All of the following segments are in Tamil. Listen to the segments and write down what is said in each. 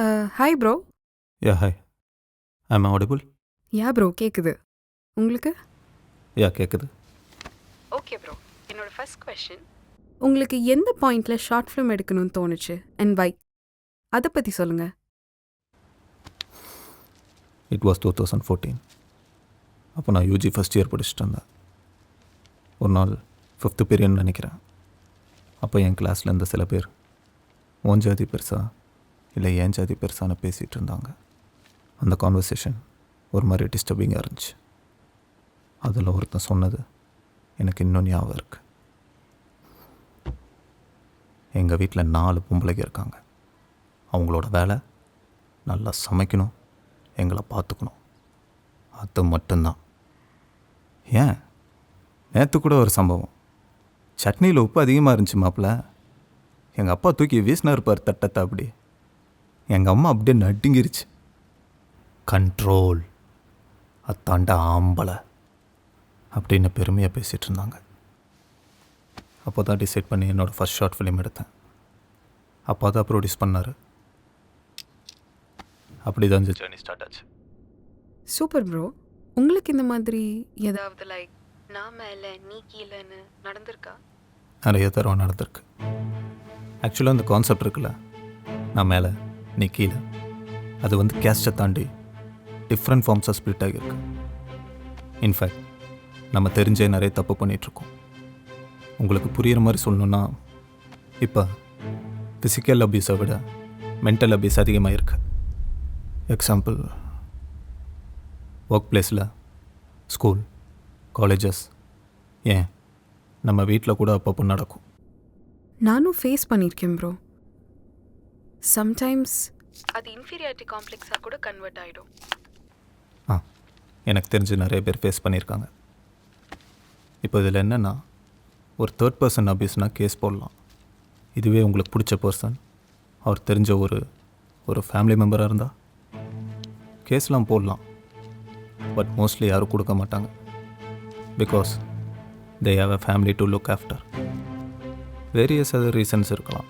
Hi bro yeah hi I'm audible yeah bro கேட்குது உங்களுக்கு? யா கேட்குது ஓகே ப்ரோ என்னோட ஃபர்ஸ்ட் கொஷின் உங்களுக்கு எந்த பாயிண்ட்ல ஷார்ட் ஃபிலிம் எடுக்கணும்னு தோணுச்சு அண்ட் வை அதை பற்றி சொல்லுங்கள் it was two thousand fourteen அப்போ நான் யூஜி ஃபஸ்ட் இயர் படிச்சுட்டு இருந்தேன். ஒரு நாள் ஃபிஃப்த்து பீரியட்னு நினைக்கிறேன். அப்போ என் கிளாஸில் இருந்த சில பேர் உன் ஜாதி பெருசா இல்லை ஏன் ஜாதி பெருசான பேசிகிட்டு இருந்தாங்க? அந்த கான்வர்சேஷன் ஒரு மாதிரி டிஸ்டர்பிங்காக இருந்துச்சு. அதில் ஒருத்தன் சொன்னது எனக்கு இன்னும் ஞாபகம் இருக்குது எங்கள் வீட்டில் நாலு பொம்பளைங்க இருக்காங்க. அவங்களோட வேலை நல்லா சமைக்கணும் எங்களை பார்த்துக்கணும். அது மட்டும்தான். ஏன்? நேற்று கூட ஒரு சம்பவம். சட்னியில் உப்பு அதிகமாக இருந்துச்சு மாப்பிள்ள. எங்கள் அப்பா தூக்கி வீசினா இருப்பார் தட்டத்தை அப்படி. எங்கள் அம்மா அப்படியே நடுங்கிருச்சு. கண்ட்ரோல். அத்தாண்ட ஆம்பளை அப்படின்னு பெருமையாக பேசிகிட்டு இருந்தாங்க. அப்போ தான் டிசைட் பண்ணி என்னோடய ஃபஸ்ட் ஷார்ட் ஃபிலிம் எடுத்தேன். அப்பா தான் ப்ரொடியூஸ் பண்ணார். அப்படி தான் ஜேர்னி ஸ்டார்ட் ஆச்சு. சூப்பர் ப்ரோ உங்களுக்கு இந்த மாதிரி ஏதாவது லைக் நான் மேலே நீ கீழேன்னு நடந்திருக்கா? நிறைய தடவை நடந்திருக்கு. ஆக்சுவலாக அந்த கான்செப்ட் இருக்குல்ல நான் மேலே. நீ கீழே. அது வந்து கேஸ்ட்டை தாண்டி டிஃப்ரெண்ட் ஃபார்ம்ஸாக ஸ்ப்ளிட் ஆகியிருக்கு. இன்ஃபேக்ட் நம்ம தெரிஞ்சே நிறைய தப்பு பண்ணிகிட்ருக்கோம் உங்களுக்கு புரிகிற மாதிரி சொல்லணுன்னா இப்போ ஃபிசிக்கல் அபியூஸை விட மென்டல் அபியூஸ் அதிகமாக இருக்கு எக்ஸாம்பிள் ஒர்க் பிளேஸில் ஸ்கூல் காலேஜஸ் ஏன்? நம்ம வீட்டில் கூட அப்பப்போ நடக்கும். நானும் ஃபேஸ் பண்ணியிருக்கேன் ப்ரோ சம்டைம்ஸ் அது இன்ஃபீரியாரிட்டி காம்ப்ளெக்ஸாக கூட கன்வெர்ட் ஆகிடும் ஆ எனக்கு தெரிஞ்சு நிறைய பேர் ஃபேஸ் பண்ணியிருக்காங்க. இப்போ இதில் என்னென்னா ஒரு தேர்ட் பர்சன் அபியூஸ்னால் கேஸ் போடலாம். இதுவே உங்களுக்கு பிடிச்ச பர்சன் அவர் தெரிஞ்ச ஒரு ஒரு ஃபேமிலி மெம்பராக இருந்தால் கேஸ்லாம் போடலாம். பட் மோஸ்ட்லி யாரும் கொடுக்க மாட்டாங்க. Because they have a family to look after various other reasons இருக்கலாம்.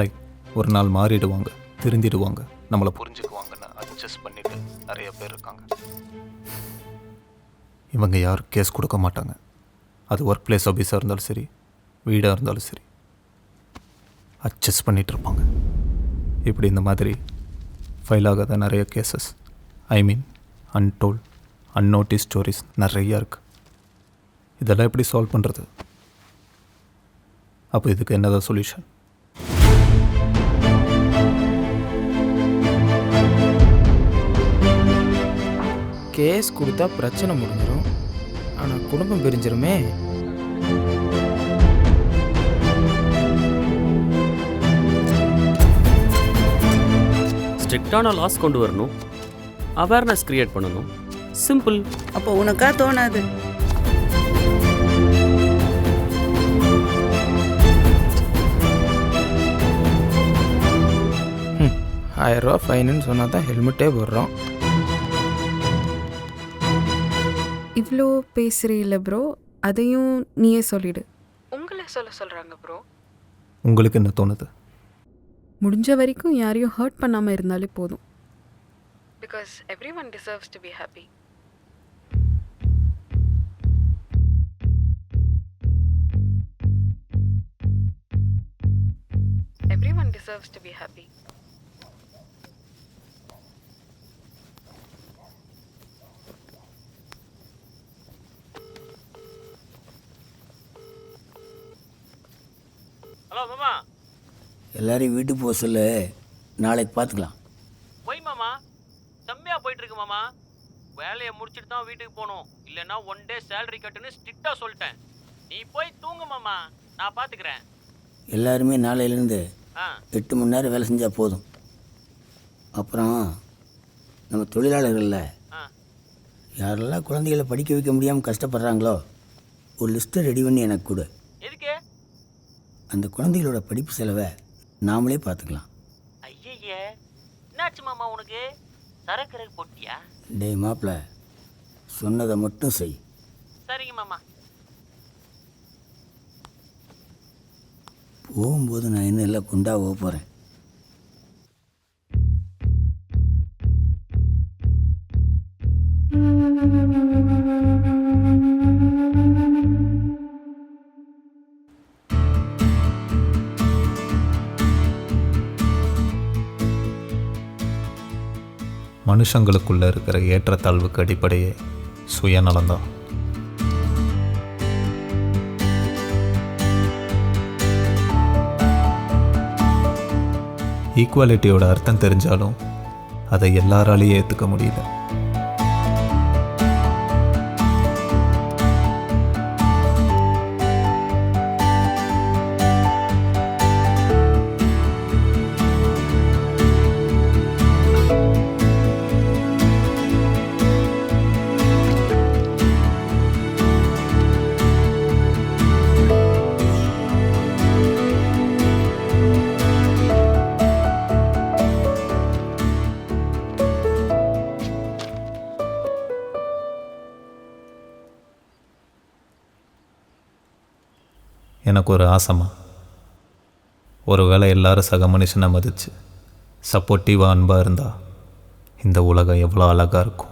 லைக் ஒரு நாள் மாறிடுவாங்க திருந்திடுவாங்க. நம்மளை புரிஞ்சுக்குவாங்கன்னு அட்ஜஸ்ட் பண்ணிட்டு நிறைய பேர் இருக்காங்க. இவங்க யாரும் கேஸ் கொடுக்க மாட்டாங்க. அது ஒர்க் பிளேஸ் ஆஃபீஸாக இருந்தாலும் சரி வீடாக இருந்தாலும் சரி அட்ஜஸ்ட் பண்ணிட்டு இருப்பாங்க. இப்படி இந்த மாதிரி ஃபைல் ஆகாத நிறைய கேசஸ் ஐ மீன் அன்டோல் அன்னோட்டிஸ் ஸ்டோரிஸ் நிறையா இருக்குது இதெல்லாம் எப்படி சால்வ் பண்ணுறது அப்போ இதுக்கு என்னதான் சொல்யூஷன் கேஸ் கொடுத்தா பிரச்சனை முடிஞ்சிடும் ஆனால் குடும்பம் பிரிஞ்சிருமே. ஸ்ட்ரிக்டான லாஸ் கொண்டு வரணும். அவேர்னஸ் கிரியேட் பண்ணணும். சிம்பிள் அப்போ உனக்கா தோணாது. ஆயிரரூவா ஃபைனுன்னு சொன்னால் தான் ஹெல்மெட்டே போடுறோம். இவ்வளோ பேசுகிறீல்ல ப்ரோ அதையும் நீயே சொல்லிடு. உங்களை சொல்ல சொல்கிறாங்க ப்ரோ உங்களுக்கு என்ன தோணுது? முடிஞ்ச வரைக்கும் யாரையும் ஹர்ட் பண்ணாமல் இருந்தாலே போதும். Because everyone deserves to be happy everyone deserves to be happy hello மாமா எல்லாரையும் வீட்டுக்கு போக சொல்லு. நாளைக்கு பார்த்துக்கலாம். போய் மாமா செம்மையா போயிட்டு இருக்கு மாமா வேலையை முடிச்சிட்டு தான் வீட்டுக்கு போகணும். இல்லைன்னா ஒன் டே சேலரி கட்டுன்னு ஸ்ட்ரிக்டா சொல்லிட்டேன். நீ போய் தூங்கு மாமா நான் பாத்துக்கிறேன் எல்லாருமே நாளையிலேருந்து எட்டு மணி நேரம் வேலை செஞ்சால் போதும். அப்புறம் நம்ம தொழிலாளர்களில் யாரெல்லாம் குழந்தைகளை படிக்க வைக்க முடியாமல் கஷ்டப்படுறாங்களோ ஒரு லிஸ்ட்டை ரெடி பண்ணி எனக்கு கொடு. அந்த குழந்தைகளோட படிப்பு செலவை நாமளே பார்த்துக்கலாம். ஐயய்யே என்னாச்சு மாமா உனக்கு? சரக்கு போட்டியா? டேய் மாப்பிள்ள சொன்னதை மட்டும் செய். சரிங்க மாமா. போகும்போது நான் இன்னும் எல்லாம் குண்டாக போக போகிறேன் மனுஷங்களுக்குள்ள இருக்கிற ஏற்றத்தாழ்வுக்கு அடிப்படையே சுயநலம்தான். ஈக்குவாலிட்டியோட அர்த்தம் தெரிஞ்சாலும் அதை எல்லாராலையும் ஏற்றுக்க முடியல. எனக்கு ஒரு ஆசைமா ஒருவேளை எல்லாரும் சக மனுஷனை மதித்து சப்போர்ட்டிவாக அன்பாக இருந்தால் இந்த உலகம் எவ்வளோ அழகாக இருக்கும்.